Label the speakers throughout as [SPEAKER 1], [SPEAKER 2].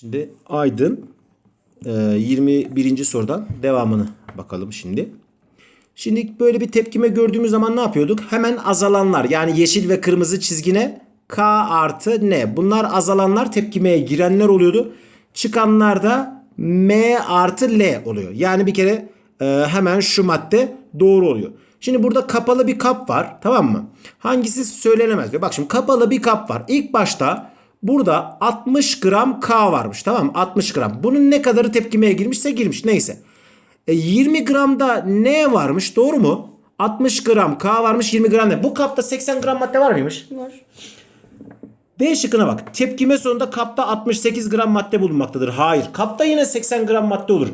[SPEAKER 1] Şimdi Aydın e, 21. sorudan devamını bakalım şimdi. Şimdi böyle bir tepkime gördüğümüz zaman ne yapıyorduk? Hemen azalanlar yani yeşil ve kırmızı çizgine K artı N. Bunlar azalanlar tepkimeye girenler oluyordu. Çıkanlar da M artı L oluyor. Yani bir kere e, hemen şu madde doğru oluyor. Şimdi burada kapalı bir kap var tamam mı? Hangisi söylenemez diyor. Bak şimdi kapalı bir kap var. İlk başta burada 60 gram K varmış tamam mı? 60 gram. Bunun ne kadarı tepkimeye girmişse girmiş neyse. E, 20 gramda ne varmış doğru mu? 60 gram K varmış 20 gram ne? Bu kapta 80 gram madde var mıymış?
[SPEAKER 2] Var.
[SPEAKER 1] B şıkkına bak. Tepkime sonunda kapta 68 gram madde bulunmaktadır. Hayır. Kapta yine 80 gram madde olur.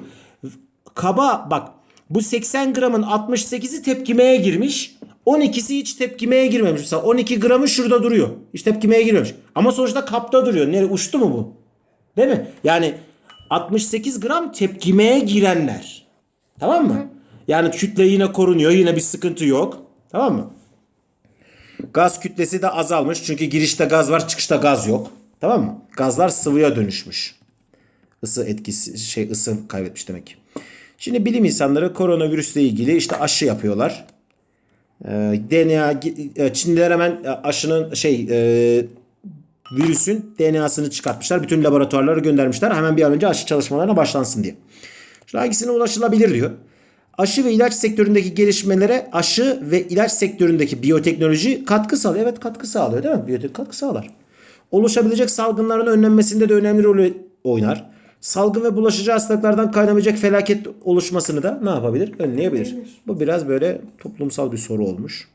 [SPEAKER 1] Kaba bak bu 80 gramın 68'i tepkimeye girmiş. 12'si hiç tepkimeye girmemiş. Mesela 12 gramı şurada duruyor. Hiç tepkimeye girmemiş. Ama sonuçta kapta duruyor. Nereye uçtu mu bu? Değil mi? Yani 68 gram tepkimeye girenler. Tamam mı? Yani kütle yine korunuyor. Yine bir sıkıntı yok. Tamam mı? Gaz kütlesi de azalmış. Çünkü girişte gaz var, çıkışta gaz yok. Tamam mı? Gazlar sıvıya dönüşmüş. Isı etkisi şey ısı kaybetmiş demek. Şimdi bilim insanları koronavirüsle ilgili işte aşı yapıyorlar. Ee, DNA e, Çinliler hemen aşının şey e, virüsün DNA'sını çıkartmışlar. Bütün laboratuvarlara göndermişler. Hemen bir an önce aşı çalışmalarına başlansın diye. Şimdi hangisine ulaşılabilir diyor. Aşı ve ilaç sektöründeki gelişmelere aşı ve ilaç sektöründeki biyoteknoloji katkı sağlıyor. Evet katkı sağlıyor değil mi? Biyotek katkı sağlar. Oluşabilecek salgınların önlenmesinde de önemli rol oynar. Salgın ve bulaşıcı hastalıklardan kaynamayacak felaket oluşmasını da ne yapabilir? Önleyebilir. Bu biraz böyle toplumsal bir soru olmuş.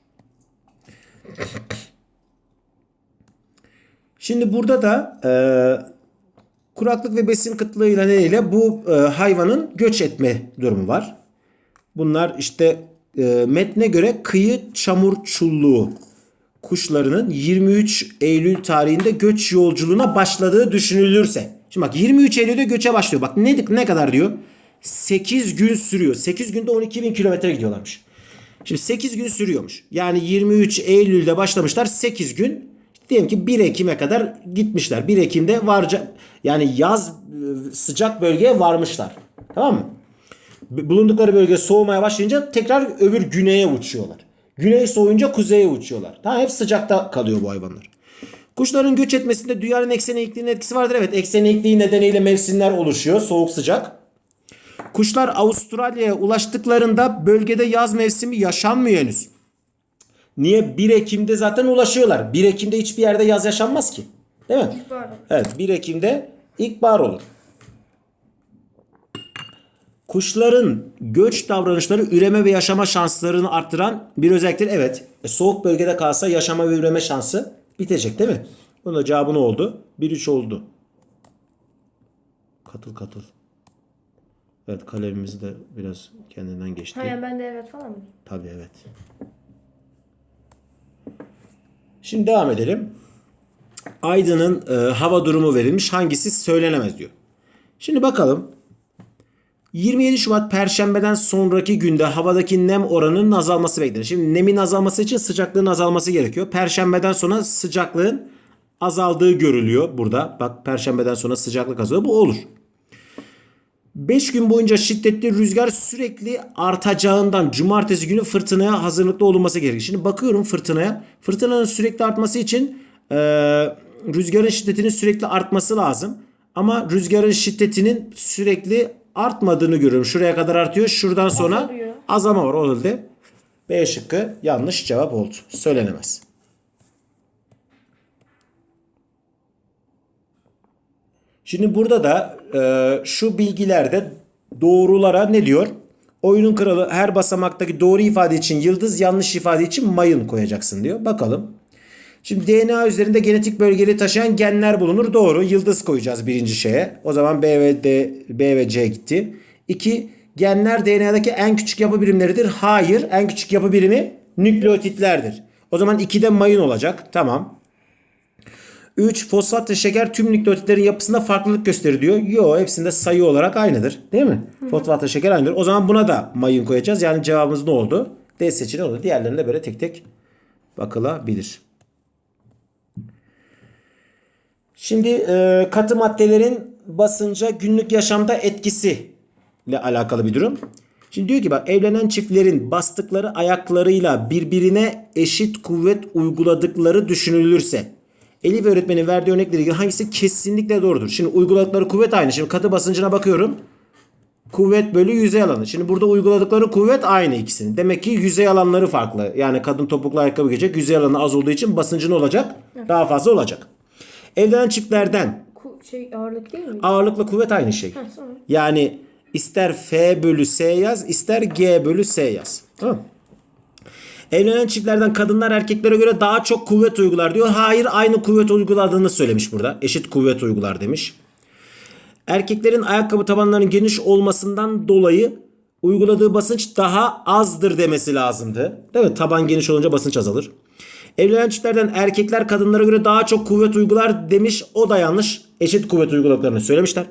[SPEAKER 1] Şimdi burada da e, kuraklık ve besin kıtlığıyla nedeniyle bu e, hayvanın göç etme durumu var. Bunlar işte e, metne göre kıyı çamur çulluğu kuşlarının 23 Eylül tarihinde göç yolculuğuna başladığı düşünülürse. Şimdi bak 23 Eylül'de göçe başlıyor. Bak ne, ne kadar diyor? 8 gün sürüyor. 8 günde 12 bin kilometre gidiyorlarmış. Şimdi 8 gün sürüyormuş. Yani 23 Eylül'de başlamışlar 8 gün. Diyelim ki 1 Ekim'e kadar gitmişler. 1 Ekim'de varca yani yaz e, sıcak bölgeye varmışlar. Tamam mı? bulundukları bölge soğumaya başlayınca tekrar öbür güneye uçuyorlar. Güney soğuyunca kuzeye uçuyorlar. Tamam hep sıcakta kalıyor bu hayvanlar. Kuşların göç etmesinde dünyanın eksen eğikliğinin etkisi vardır. Evet eksen eğikliği nedeniyle mevsimler oluşuyor. Soğuk sıcak. Kuşlar Avustralya'ya ulaştıklarında bölgede yaz mevsimi yaşanmıyor henüz. Niye? 1 Ekim'de zaten ulaşıyorlar. 1 Ekim'de hiçbir yerde yaz yaşanmaz ki. Değil mi?
[SPEAKER 2] İlkbahar.
[SPEAKER 1] Evet 1 Ekim'de ilkbahar olur. Kuşların göç davranışları üreme ve yaşama şanslarını arttıran bir özelliktir. Evet e, soğuk bölgede kalsa yaşama ve üreme şansı bitecek değil mi? Bunun da cevabı ne oldu? 1-3 oldu. Katıl katıl. Evet kalemimiz de biraz kendinden geçti.
[SPEAKER 2] Ha ben de evet falan mı?
[SPEAKER 1] Tabii evet. Şimdi devam edelim. Aydın'ın e, hava durumu verilmiş. Hangisi söylenemez diyor. Şimdi bakalım. 27 Şubat Perşembeden sonraki günde havadaki nem oranının azalması beklenir. Şimdi nemin azalması için sıcaklığın azalması gerekiyor. Perşembeden sonra sıcaklığın azaldığı görülüyor burada. Bak Perşembeden sonra sıcaklık azalıyor. Bu olur. 5 gün boyunca şiddetli rüzgar sürekli artacağından cumartesi günü fırtınaya hazırlıklı olunması gerekir. Şimdi bakıyorum fırtınaya. Fırtınanın sürekli artması için e, rüzgarın şiddetinin sürekli artması lazım. Ama rüzgarın şiddetinin sürekli artmadığını görüyorum. Şuraya kadar artıyor. Şuradan sonra
[SPEAKER 2] Azalıyor.
[SPEAKER 1] azalma var. O halde B şıkkı yanlış cevap oldu. Söylenemez. Şimdi burada da e, şu bilgilerde doğrulara ne diyor? Oyunun kralı her basamaktaki doğru ifade için yıldız, yanlış ifade için mayın koyacaksın diyor. Bakalım. Şimdi DNA üzerinde genetik bölgeleri taşıyan genler bulunur. Doğru. Yıldız koyacağız birinci şeye. O zaman B ve D, B ve C gitti. İki, genler DNA'daki en küçük yapı birimleridir. Hayır. En küçük yapı birimi nükleotitlerdir. O zaman 2'de mayın olacak. Tamam. 3. Fosfat ve şeker tüm nükleotitlerin yapısında farklılık gösterir diyor. Yo hepsinde sayı olarak aynıdır. Değil mi? Fosfat ve şeker aynıdır. O zaman buna da mayın koyacağız. Yani cevabımız ne oldu? D seçeneği oldu. Diğerlerine böyle tek tek bakılabilir. Şimdi e, katı maddelerin basınca günlük yaşamda etkisi ile alakalı bir durum. Şimdi diyor ki bak evlenen çiftlerin bastıkları ayaklarıyla birbirine eşit kuvvet uyguladıkları düşünülürse Elif öğretmenin verdiği örnekle ilgili hangisi kesinlikle doğrudur? Şimdi uyguladıkları kuvvet aynı. Şimdi katı basıncına bakıyorum. Kuvvet bölü yüzey alanı. Şimdi burada uyguladıkları kuvvet aynı ikisinin. Demek ki yüzey alanları farklı. Yani kadın topuklu ayakkabı giyecek. Yüzey alanı az olduğu için basıncı ne olacak? Daha fazla olacak. Evlenen çiftlerden
[SPEAKER 2] Ku- şey ağırlık değil mi?
[SPEAKER 1] ağırlıkla kuvvet aynı şey.
[SPEAKER 2] Ha, sonra.
[SPEAKER 1] Yani ister F bölü S yaz ister G bölü S yaz. Tamam mı? Evlenen çiftlerden kadınlar erkeklere göre daha çok kuvvet uygular diyor. Hayır aynı kuvvet uyguladığını söylemiş burada. Eşit kuvvet uygular demiş. Erkeklerin ayakkabı tabanlarının geniş olmasından dolayı uyguladığı basınç daha azdır demesi lazımdı. Değil mi? Taban geniş olunca basınç azalır. Evlenen çiftlerden erkekler kadınlara göre daha çok kuvvet uygular demiş. O da yanlış. Eşit kuvvet uyguladıklarını söylemişler.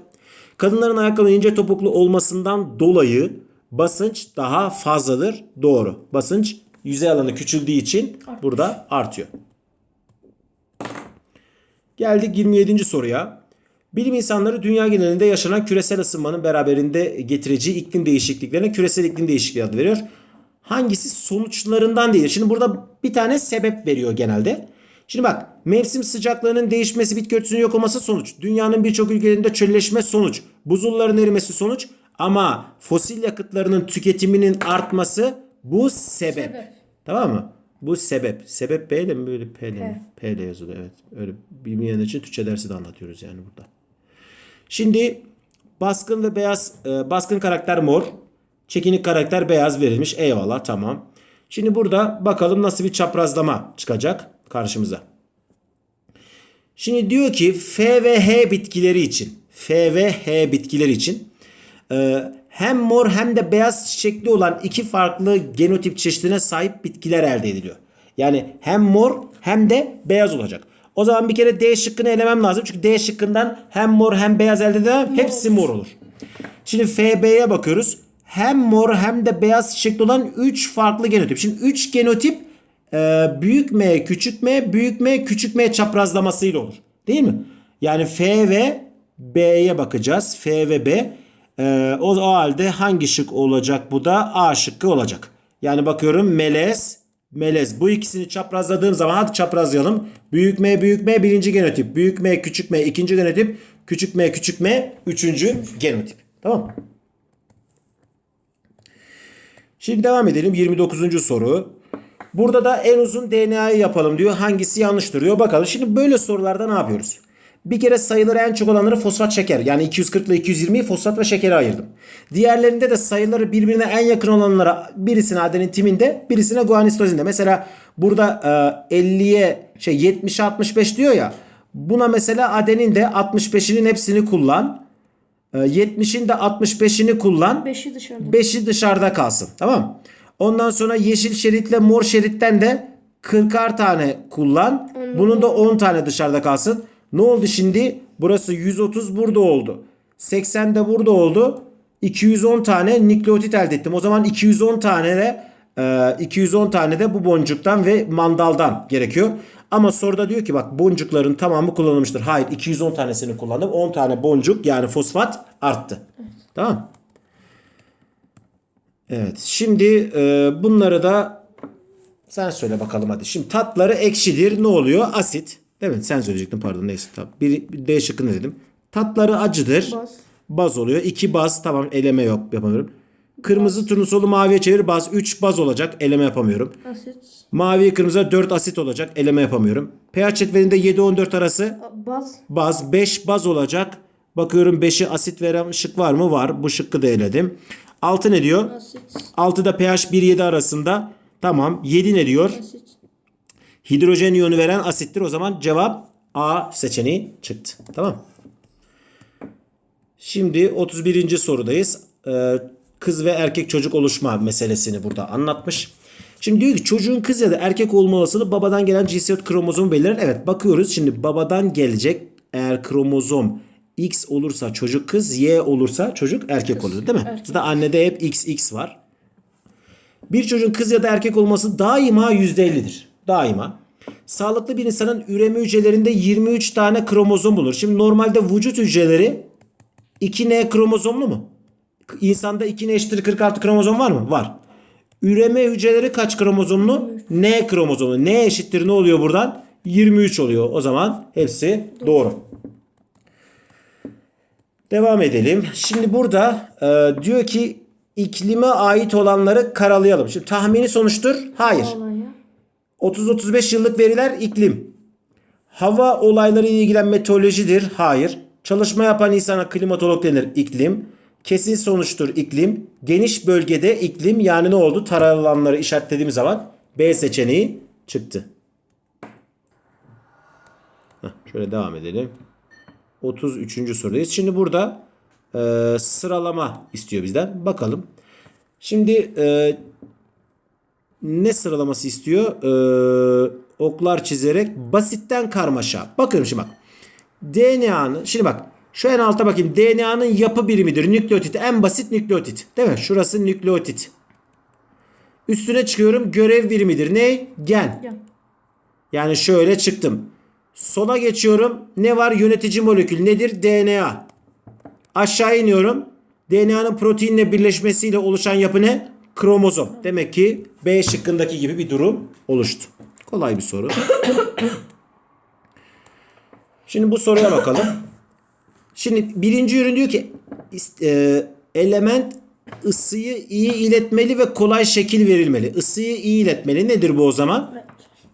[SPEAKER 1] Kadınların ayakkabının ince topuklu olmasından dolayı basınç daha fazladır. Doğru. Basınç yüzey alanı küçüldüğü için burada artıyor. Geldik 27. soruya. Bilim insanları dünya genelinde yaşanan küresel ısınmanın beraberinde getireceği iklim değişikliklerine küresel iklim değişikliği adı veriyor. Hangisi sonuçlarından değil? Şimdi burada bir tane sebep veriyor genelde. Şimdi bak mevsim sıcaklığının değişmesi bitki örtüsünün yok olması sonuç. Dünyanın birçok ülkelerinde çölleşme sonuç. Buzulların erimesi sonuç. Ama fosil yakıtlarının tüketiminin artması bu sebep.
[SPEAKER 2] Sebep.
[SPEAKER 1] Tamam mı? Bu sebep. Sebep B ile mi böyle P ile mi?
[SPEAKER 2] P.
[SPEAKER 1] P ile yazılıyor evet. Öyle bilmeyenler için Türkçe dersi de anlatıyoruz yani burada. Şimdi baskın ve beyaz e, baskın karakter mor. Çekinik karakter beyaz verilmiş. Eyvallah tamam. Şimdi burada bakalım nasıl bir çaprazlama çıkacak karşımıza. Şimdi diyor ki F ve H bitkileri için F ve H bitkileri için e, hem mor hem de beyaz çiçekli olan iki farklı genotip çeşidine sahip bitkiler elde ediliyor. Yani hem mor hem de beyaz olacak. O zaman bir kere D şıkkını elemem lazım. Çünkü D şıkkından hem mor hem beyaz elde edemem. Hepsi mor olur. Şimdi FB'ye bakıyoruz. Hem mor hem de beyaz çiçekli olan 3 farklı genotip. Şimdi 3 genotip e, büyük M, küçük M, büyük M, küçük M çaprazlamasıyla olur. Değil mi? Yani F ve B'ye bakacağız. F ve B. E, o, o halde hangi şık olacak bu da? A şıkkı olacak. Yani bakıyorum melez, melez. Bu ikisini çaprazladığım zaman hadi çaprazlayalım. Büyük M, büyük M birinci genotip. Büyük M, küçük M ikinci genotip. Küçük M, küçük M üçüncü genotip. Tamam mı? Şimdi devam edelim 29. soru. Burada da en uzun DNA'yı yapalım diyor. Hangisi yanlıştır diyor. Bakalım. Şimdi böyle sorularda ne yapıyoruz? Bir kere sayıları en çok olanları fosfat şeker. Yani 240 ile 220'yi fosfat ve şekere ayırdım. Diğerlerinde de sayıları birbirine en yakın olanlara birisine adenin timinde birisine guanistozinde. Mesela burada e, 50'ye şey 70'e 65 diyor ya. Buna mesela adenin de 65'inin hepsini kullan. E, 70'in de 65'ini kullan.
[SPEAKER 2] Beşi dışarıda.
[SPEAKER 1] 5'i dışarıda kalsın. Tamam? Ondan sonra yeşil şeritle mor şeritten de 40'ar tane kullan. Bunun da 10 tane dışarıda kalsın. Ne oldu şimdi? Burası 130 burada oldu. 80 de burada oldu. 210 tane nükleotit elde ettim. O zaman 210 tane de e, 210 tane de bu boncuktan ve mandaldan gerekiyor. Ama soruda diyor ki bak boncukların tamamı kullanılmıştır. Hayır 210 tanesini kullandım. 10 tane boncuk yani fosfat arttı. Tamam? Evet. Şimdi e, bunları da sen söyle bakalım hadi. Şimdi tatları ekşidir. Ne oluyor? Asit. Evet sen söyleyecektin pardon neyse. Tamam. Bir, bir D şıkkını dedim. Tatları acıdır.
[SPEAKER 2] Baz.
[SPEAKER 1] Baz oluyor. 2 baz. Tamam eleme yok yapamıyorum. Kırmızı turnusolu maviye çevir baz. 3 baz olacak. Eleme yapamıyorum.
[SPEAKER 2] Asit.
[SPEAKER 1] Mavi kırmızı 4 asit olacak. Eleme yapamıyorum. pH cetvelinde 7-14 arası
[SPEAKER 2] Baz.
[SPEAKER 1] baz 5 baz olacak. Bakıyorum 5'i asit veren şık var mı? Var. Bu şıkkı da eledim. 6 ne diyor?
[SPEAKER 2] Asit.
[SPEAKER 1] 6'da pH 1-7 arasında. Tamam. 7 ne diyor?
[SPEAKER 2] Asit.
[SPEAKER 1] Hidrojen iyonu veren asittir. O zaman cevap A seçeneği çıktı. Tamam. Şimdi 31. sorudayız. Ee, kız ve erkek çocuk oluşma meselesini burada anlatmış. Şimdi diyor ki çocuğun kız ya da erkek olma olasılığı babadan gelen cinsiyet kromozomu belirler. Evet bakıyoruz şimdi babadan gelecek eğer kromozom X olursa çocuk kız, Y olursa çocuk erkek olur değil mi?
[SPEAKER 2] erkek.
[SPEAKER 1] Zaten annede hep XX var. Bir çocuğun kız ya da erkek olması daima %50'dir. Daima. Sağlıklı bir insanın üreme hücrelerinde 23 tane kromozom bulur. Şimdi normalde vücut hücreleri 2N kromozomlu mu? İnsanda 2N eşittir 46 kromozom var mı? Var. Üreme hücreleri kaç kromozomlu? N kromozomlu. N eşittir ne oluyor buradan? 23 oluyor. O zaman hepsi doğru. Devam edelim. Şimdi burada e, diyor ki iklime ait olanları karalayalım. Şimdi tahmini sonuçtur. Hayır.
[SPEAKER 2] Olay ya.
[SPEAKER 1] 30-35 yıllık veriler iklim. Hava olayları ile ilgilen meteorolojidir. Hayır. Çalışma yapan insana klimatolog denir. İklim. Kesin sonuçtur iklim. Geniş bölgede iklim yani ne oldu? Taralanları işaretlediğim zaman B seçeneği çıktı. Heh, şöyle devam edelim. 33. sorudayız. Şimdi burada e, sıralama istiyor bizden. Bakalım. Şimdi e, ne sıralaması istiyor? Ee, oklar çizerek basitten karmaşa. Bakın şimdi bak. DNA'nın şimdi bak şu en alta bakayım. DNA'nın yapı birimidir. Nükleotit. En basit nükleotit. Değil mi? Şurası nükleotit. Üstüne çıkıyorum. Görev birimidir. Ne? Gen.
[SPEAKER 2] Gen.
[SPEAKER 1] Yani şöyle çıktım. Sola geçiyorum. Ne var? Yönetici molekül. Nedir? DNA. Aşağı iniyorum. DNA'nın proteinle birleşmesiyle oluşan yapı ne? Kromozom. Demek ki B şıkkındaki gibi bir durum oluştu. Kolay bir soru. Şimdi bu soruya bakalım. Şimdi birinci ürün diyor ki e, element ısıyı iyi iletmeli ve kolay şekil verilmeli. Isıyı iyi iletmeli. Nedir bu o zaman?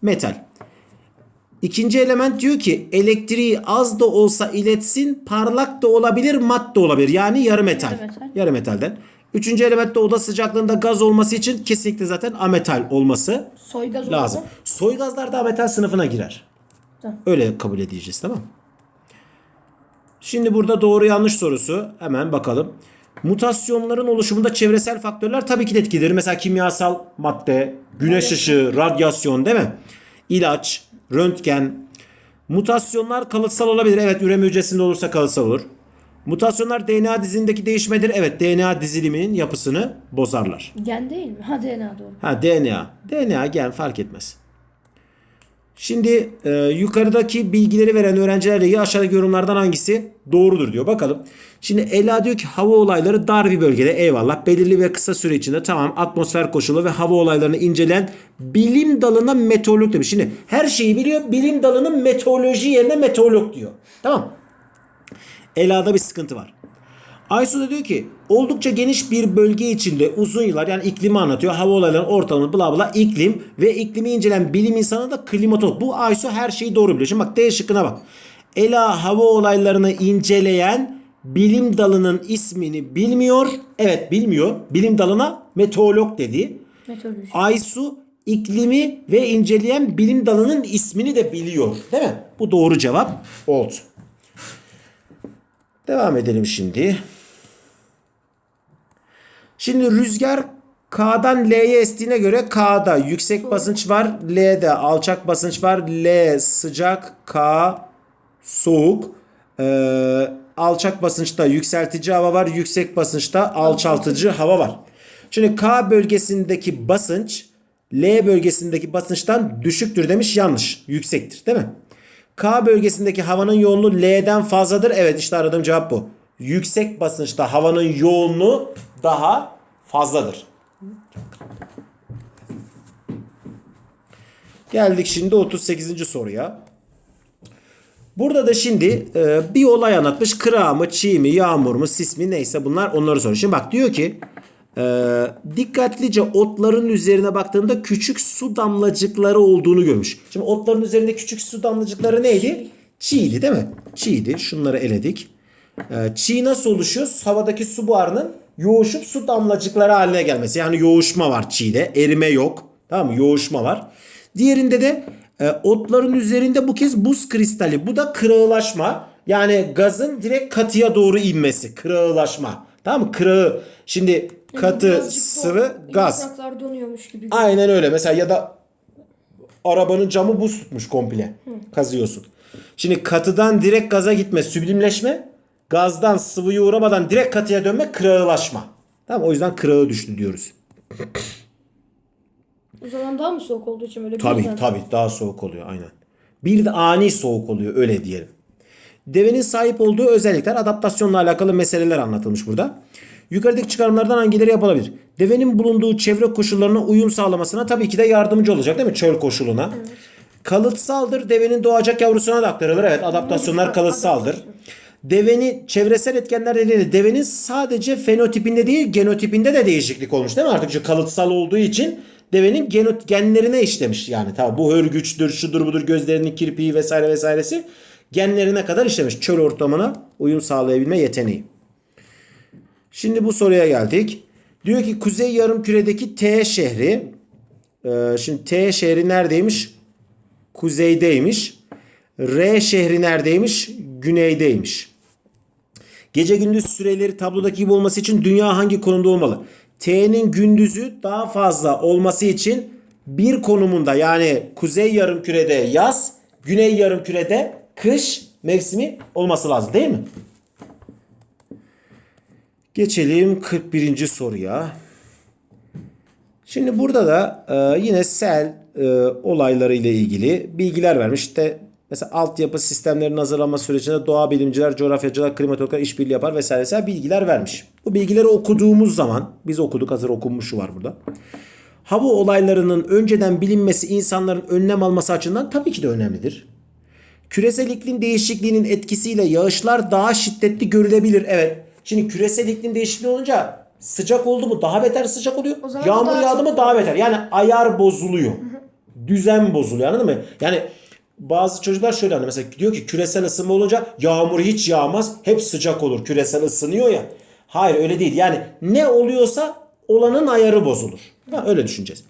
[SPEAKER 1] Metal. İkinci element diyor ki elektriği az da olsa iletsin, parlak da olabilir, mat da olabilir. Yani yarı metal.
[SPEAKER 2] Yarı metal.
[SPEAKER 1] Yarı metalden. Üçüncü element de oda sıcaklığında gaz olması için kesinlikle zaten ametal olması
[SPEAKER 2] Soygaz
[SPEAKER 1] lazım.
[SPEAKER 2] oldu.
[SPEAKER 1] Soy gazlar da ametal sınıfına girer.
[SPEAKER 2] Tamam.
[SPEAKER 1] Öyle kabul edeceğiz tamam mı? Şimdi burada doğru yanlış sorusu hemen bakalım. Mutasyonların oluşumunda çevresel faktörler tabii ki de etkilidir. Mesela kimyasal madde, güneş ışığı, radyasyon değil mi? İlaç, röntgen. Mutasyonlar kalıtsal olabilir. Evet üreme hücresinde olursa kalıtsal olur. Mutasyonlar DNA dizilindeki değişmedir. Evet DNA diziliminin yapısını bozarlar.
[SPEAKER 2] Gen değil mi? Ha DNA doğru.
[SPEAKER 1] Ha DNA. DNA gen fark etmez. Şimdi e, yukarıdaki bilgileri veren öğrencilerle ilgili aşağıdaki yorumlardan hangisi doğrudur diyor. Bakalım. Şimdi Ela diyor ki hava olayları dar bir bölgede eyvallah. Belirli ve kısa süre içinde tamam atmosfer koşulu ve hava olaylarını inceleyen bilim dalına meteorolog demiş. Şimdi her şeyi biliyor. Bilim dalının meteoroloji yerine meteorolog diyor. Tamam. Ela'da bir sıkıntı var. Aysu da diyor ki oldukça geniş bir bölge içinde uzun yıllar yani iklimi anlatıyor. Hava olaylarının ortamını bla bla iklim ve iklimi incelen bilim insanı da klimatolog. Bu Aysu her şeyi doğru biliyor. Şimdi bak D şıkkına bak. Ela hava olaylarını inceleyen bilim dalının ismini bilmiyor. Evet bilmiyor. Bilim dalına meteorolog dedi.
[SPEAKER 2] Meteoroloji.
[SPEAKER 1] Aysu iklimi ve inceleyen bilim dalının ismini de biliyor. Değil mi? Bu doğru cevap oldu. Devam edelim şimdi. Şimdi rüzgar K'dan L'ye estiğine göre K'da yüksek basınç var. L'de alçak basınç var. L sıcak, K soğuk. Ee, alçak basınçta yükseltici hava var. Yüksek basınçta alçaltıcı hava var. Şimdi K bölgesindeki basınç L bölgesindeki basınçtan düşüktür demiş. Yanlış. Yüksektir değil mi? K bölgesindeki havanın yoğunluğu L'den fazladır. Evet işte aradığım cevap bu. Yüksek basınçta havanın yoğunluğu daha fazladır. Geldik şimdi 38. soruya. Burada da şimdi e, bir olay anlatmış. Kıra mı, çiğ mi, yağmur mu, sis mi neyse bunlar onları soruyor. Şimdi bak diyor ki e, dikkatlice otların üzerine baktığında küçük su damlacıkları olduğunu görmüş. Şimdi otların üzerinde küçük su damlacıkları neydi? Çiğdi değil mi? Çiğdi. Şunları eledik. E, çiğ nasıl oluşuyor? Havadaki su buharının yoğuşup su damlacıkları haline gelmesi. Yani yoğuşma var çiğde. Erime yok. Tamam mı? Yoğuşma var. Diğerinde de e, otların üzerinde bu kez buz kristali. Bu da kırağılaşma. Yani gazın direkt katıya doğru inmesi. Kırağılaşma. Tamam mı? Kırağı. Şimdi katı
[SPEAKER 2] Birazcık
[SPEAKER 1] sıvı gaz.
[SPEAKER 2] Donuyormuş gibi.
[SPEAKER 1] Aynen öyle. Mesela ya da arabanın camı buz tutmuş komple. Kazıyorsun. Şimdi katıdan direkt gaza gitme, süblimleşme. Gazdan sıvıya uğramadan direkt katıya dönme, kırağılaşma. Tamam? O yüzden kırağı düştü diyoruz.
[SPEAKER 2] O zaman daha mı soğuk olduğu için öyle
[SPEAKER 1] Tabii
[SPEAKER 2] birden-
[SPEAKER 1] tabii daha soğuk oluyor aynen. Bir de ani soğuk oluyor öyle diyelim. Devenin sahip olduğu özellikler, adaptasyonla alakalı meseleler anlatılmış burada. Yukarıdaki çıkarımlardan hangileri yapılabilir? Devenin bulunduğu çevre koşullarına uyum sağlamasına tabii ki de yardımcı olacak değil mi? Çöl koşuluna. Kalıtsaldır. Devenin doğacak yavrusuna da aktarılır. Evet adaptasyonlar kalıtsaldır. Deveni çevresel etkenler nedeniyle devenin sadece fenotipinde değil genotipinde de değişiklik olmuş değil mi? Artık kalıtsal olduğu için devenin genot, genlerine işlemiş. Yani tamam bu hörgüçtür, şudur budur gözlerinin kirpiği vesaire vesairesi genlerine kadar işlemiş. Çöl ortamına uyum sağlayabilme yeteneği. Şimdi bu soruya geldik. Diyor ki Kuzey Yarımküre'deki T şehri. Ee, şimdi T şehri neredeymiş? Kuzeydeymiş. R şehri neredeymiş? Güneydeymiş. Gece gündüz süreleri tablodaki gibi olması için dünya hangi konumda olmalı? T'nin gündüzü daha fazla olması için bir konumunda yani kuzey yarımkürede yaz, güney yarımkürede kış mevsimi olması lazım değil mi? Geçelim 41. soruya. Şimdi burada da e, yine sel e, olayları ile ilgili bilgiler vermiş. İşte mesela altyapı sistemlerinin hazırlanma sürecinde doğa bilimciler, coğrafyacılar, klimatologlar işbirliği yapar vesaire vesaire bilgiler vermiş. Bu bilgileri okuduğumuz zaman biz okuduk hazır okunmuşu var burada. Hava olaylarının önceden bilinmesi insanların önlem alması açısından tabii ki de önemlidir. Küresel iklim değişikliğinin etkisiyle yağışlar daha şiddetli görülebilir. Evet. Şimdi küresel iklim değişikliği olunca sıcak oldu mu daha beter sıcak oluyor. Yağmur yağdı mı daha beter. Yani ayar bozuluyor. Düzen bozuluyor anladın mı? Yani bazı çocuklar şöyle hani mesela diyor ki küresel ısınma olunca yağmur hiç yağmaz. Hep sıcak olur. Küresel ısınıyor ya. Hayır öyle değil. Yani ne oluyorsa olanın ayarı bozulur. Ha, öyle düşüneceğiz.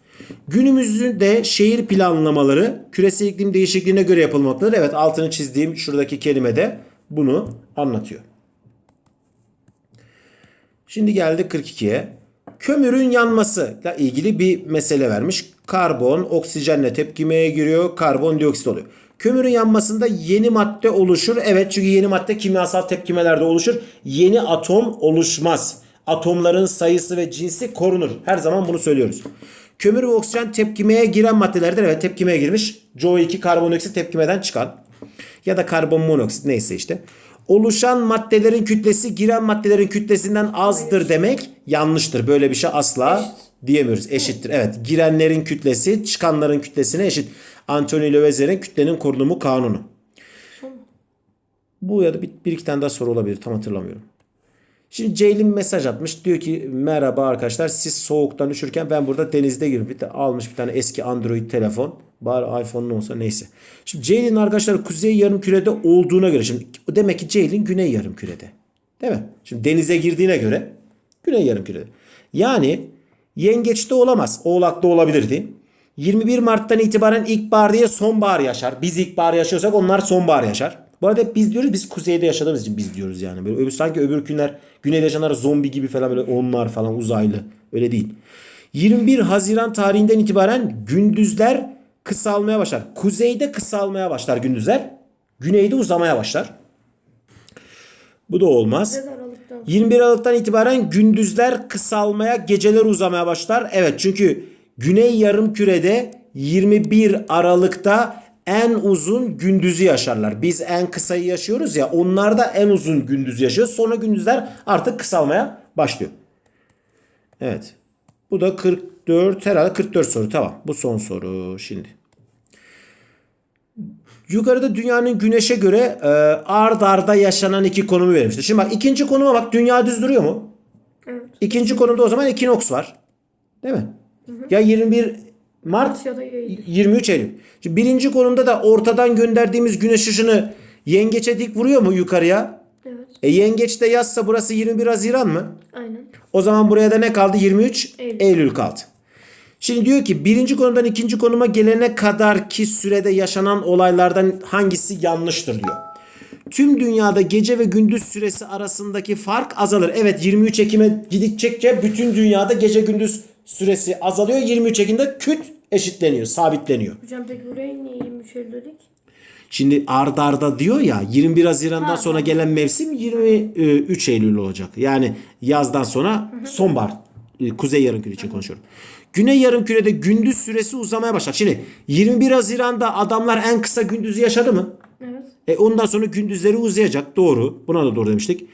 [SPEAKER 1] Günümüzde şehir planlamaları küresel iklim değişikliğine göre yapılmaktadır. Evet altını çizdiğim şuradaki kelime de bunu anlatıyor. Şimdi geldi 42'ye. Kömürün yanmasıyla ilgili bir mesele vermiş. Karbon oksijenle tepkimeye giriyor. Karbondioksit oluyor. Kömürün yanmasında yeni madde oluşur. Evet çünkü yeni madde kimyasal tepkimelerde oluşur. Yeni atom oluşmaz. Atomların sayısı ve cinsi korunur. Her zaman bunu söylüyoruz. Kömür ve oksijen tepkimeye giren maddelerdir. Evet tepkimeye girmiş. CO2 karbondioksit tepkimeden çıkan. Ya da karbon monoksit neyse işte. Oluşan maddelerin kütlesi giren maddelerin kütlesinden azdır demek yanlıştır. Böyle bir şey asla diyemiyoruz. Eşittir. Evet. Girenlerin kütlesi çıkanların kütlesine eşit. Anthony Leves'in kütlenin korunumu kanunu. Bu ya da bir, bir iki tane daha soru olabilir. Tam hatırlamıyorum. Şimdi Ceylin mesaj atmış. Diyor ki merhaba arkadaşlar siz soğuktan üşürken ben burada denizde gibi bir de almış bir tane eski Android telefon. Bari iPhone'un olsa neyse. Şimdi Ceylin arkadaşlar kuzey yarım kürede olduğuna göre şimdi demek ki Ceylin güney yarım kürede. Değil mi? Şimdi denize girdiğine göre güney yarım kürede. Yani yengeçte olamaz. Oğlakta olabilirdi. 21 Mart'tan itibaren ilkbahar diye sonbahar yaşar. Biz ilkbahar yaşıyorsak onlar sonbahar yaşar. Bu arada hep biz diyoruz biz kuzeyde yaşadığımız için biz diyoruz yani. Böyle öbür, sanki öbür günler güneyde yaşayanlar zombi gibi falan böyle onlar falan uzaylı. Öyle değil. 21 Haziran tarihinden itibaren gündüzler kısalmaya başlar. Kuzeyde kısalmaya başlar gündüzler. Güneyde uzamaya başlar. Bu da olmaz.
[SPEAKER 2] Biraz aralıktan.
[SPEAKER 1] 21 Aralık'tan itibaren gündüzler kısalmaya, geceler uzamaya başlar. Evet çünkü Güney Yarımküre'de 21 Aralık'ta en uzun gündüzü yaşarlar. Biz en kısayı yaşıyoruz ya onlar da en uzun gündüzü yaşıyor. Sonra gündüzler artık kısalmaya başlıyor. Evet. Bu da 44 herhalde 44 soru tamam. Bu son soru şimdi. Yukarıda dünyanın güneşe göre e, ard arda yaşanan iki konumu vermiştir. Şimdi bak ikinci konuma bak dünya düz duruyor mu?
[SPEAKER 2] Evet.
[SPEAKER 1] İkinci konumda o zaman ekinoks var. Değil mi? Ya 21 Mart
[SPEAKER 2] Ya da Eylül.
[SPEAKER 1] 23 Eylül. Şimdi birinci konumda da ortadan gönderdiğimiz güneş ışını yengeçe dik vuruyor mu yukarıya?
[SPEAKER 2] Evet.
[SPEAKER 1] E yengeçte yazsa burası 21 Haziran mı?
[SPEAKER 2] Aynen.
[SPEAKER 1] O zaman buraya da ne kaldı? 23
[SPEAKER 2] Eylül.
[SPEAKER 1] Eylül, kaldı. Şimdi diyor ki birinci konumdan ikinci konuma gelene kadar ki sürede yaşanan olaylardan hangisi yanlıştır diyor. Tüm dünyada gece ve gündüz süresi arasındaki fark azalır. Evet 23 Ekim'e gidecekçe bütün dünyada gece gündüz süresi azalıyor. 23 Ekim'de küt eşitleniyor, sabitleniyor.
[SPEAKER 2] Hocam peki buraya niye 23 Eylül dedik?
[SPEAKER 1] Şimdi ard arda diyor ya 21 Haziran'dan
[SPEAKER 2] Ha,
[SPEAKER 1] sonra gelen mevsim 23 Eylül olacak. Yani yazdan sonra sonbahar. E, Kuzey yarımküre için konuşuyorum. Güney yarımkürede gündüz süresi uzamaya başlar. Şimdi 21 Haziran'da adamlar en kısa gündüzü yaşadı mı?
[SPEAKER 2] Evet.
[SPEAKER 1] E ondan sonra gündüzleri uzayacak. Doğru. Buna da doğru demiştik.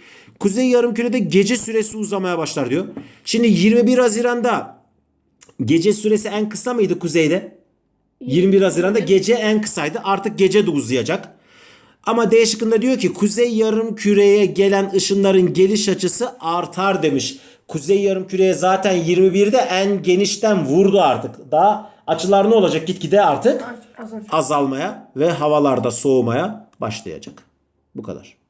[SPEAKER 1] Kuzey yarımkürede gece süresi uzamaya başlar diyor. Şimdi 21 Haziran'da gece süresi en kısa mıydı kuzeyde? 21 Haziran'da gece en kısaydı. Artık gece de uzayacak. Ama D şıkkında diyor ki kuzey yarım küreye gelen ışınların geliş açısı artar demiş. Kuzey yarım küreye zaten 21'de en genişten vurdu artık. Daha açılar ne olacak gitgide artık azalmaya ve havalarda soğumaya başlayacak. Bu kadar.